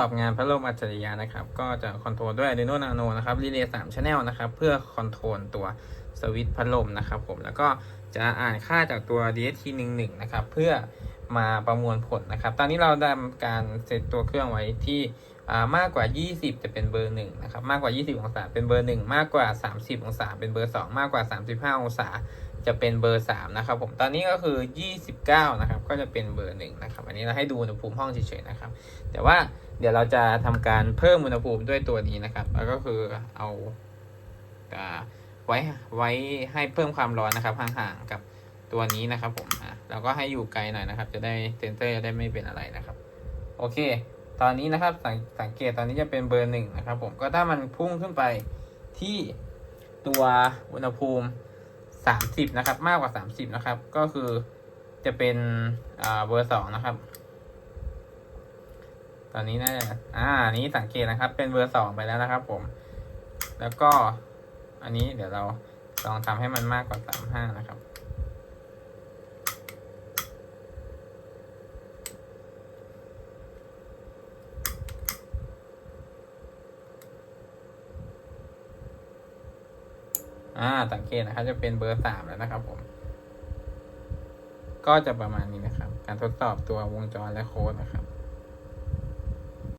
ตอบงานพัดลมอัจฉริยะนะครับ ก็จะคอนโทรลด้วย Arduino Nano นะครับ Relay 3 Channel นะครับ เพื่อคอนโทรลตัวสวิตช์พัดลมนะครับผมแล้วก็จะอ่านค่าจากตัว DST 1 1 นะครับ เพื่อมาประมวลผลนะครับ ตอนนี้เราทำการเซตตัวเครื่องไว้ที่มากกว่า 20 จะเป็นเบอร์1นะครับ มากกว่า 20 องศาเป็นเบอร์ 1 มากกว่า 30 องศาเป็นเบอร์ 2 มากกว่า 35 องศา จะเป็นเบอร์3นะครับผมตอนนี้ก็คือ 29 นะครับ ก็จะเป็นเบอร์1นะครับ อันนี้เราให้ดูอุณหภูมิห้องเฉยๆนะครับ แต่ว่าเดี๋ยวเราจะทำการเพิ่มอุณหภูมิด้วยตัวนี้นะครับ แล้วก็คือเอาอาไว้ไว้ให้เพิ่มความร้อนนะครับห่างๆกับตัวนี้นะครับผมอะเราก็ให้อยู่ไกลหน่อยนะครับ จะได้เซนเซอร์จะได้ไม่เป็นอะไรนะครับ โอเค ตอนนี้นะครับสังสังเกตตอนนี้จะเป็นเบอร์หนึ่งนะครับผมก็ถ้ามันพุ่งขึ้นไปที่ตัวอุณหภูมิ สามสิบนะครับ มากกว่าสามสิบนะครับ ก็คือจะเป็นอ่าเบอร์สองนะครับ ตอนนี้น่าจะอ่านนี้สังเกตนะครับ เป็นเบอร์สองไปแล้วนะครับ ผม แล้วก็ อันนี้เดี๋ยวเราลองทำให้มันมากกว่าสามห้านะครับ อ่าสังเกตนะครับ จะเป็นเบอร์สามแล้วนะครับผม ก็จะประมาณนี้นะครับ การทดสอบตัววงจรและโค้ดนะครับ